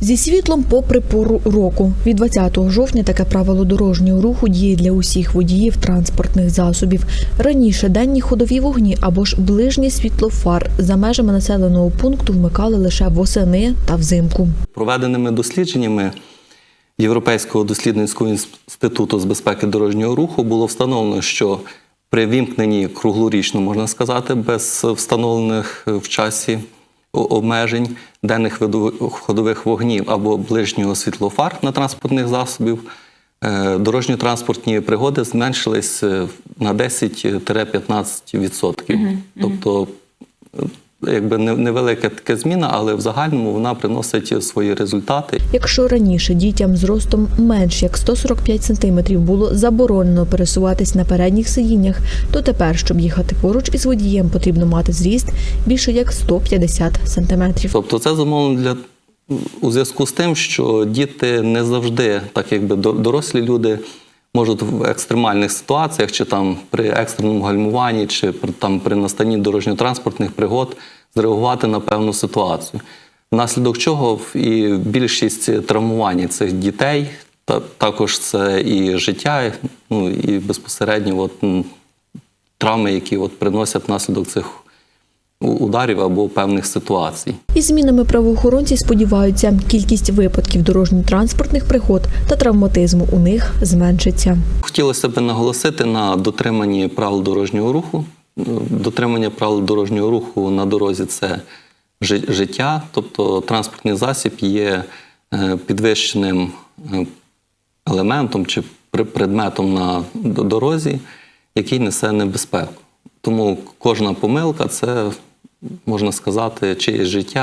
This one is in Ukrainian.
Зі світлом попри пору року. Від 20 жовтня таке правило дорожнього руху діє для усіх водіїв транспортних засобів. Раніше денні ходові вогні або ж ближнє світло фар за межами населеного пункту вмикали лише восени та взимку. Проведеними дослідженнями Європейського дослідницького інституту з безпеки дорожнього руху було встановлено, що при вімкненні круглорічно, можна сказати, без встановлених в часі обмежень денних ходових вогнів або ближнього світлофар на транспортних засобів, е, дорожньо-транспортні пригоди зменшились е, на 10-15%. Тобто якби невелика така зміна, але в загальному вона приносить свої результати. Якщо раніше дітям з ростом менш як 145 см було заборонено пересуватись на передніх сидіннях, то тепер, щоб їхати поруч із водієм, потрібно мати зріст більше як 150 см. Тобто це замовлено для у зв'язку з тим, що діти не завжди, так якби до- дорослі люди, можуть в екстремальних ситуаціях, чи там при екстреному гальмуванні, чи там при настанні дорожньо-транспортних пригод зреагувати на певну ситуацію. Внаслідок чого і більшість травмувань цих дітей, та також це і життя, ну і безпосередньо от, травми, які от приносять внаслідок цих ударів або певних ситуацій. Із змінами правоохоронці сподіваються, кількість випадків дорожньо-транспортних пригод та травматизму у них зменшиться. Хотілося б наголосити на дотриманні правил дорожнього руху. Дотримання правил дорожнього руху на дорозі це жи- життя, тобто транспортний засіб є е, підвищеним е, елементом чи предметом на дорозі, який несе небезпеку. Тому кожна помилка це можна сказати, чиєсь життя,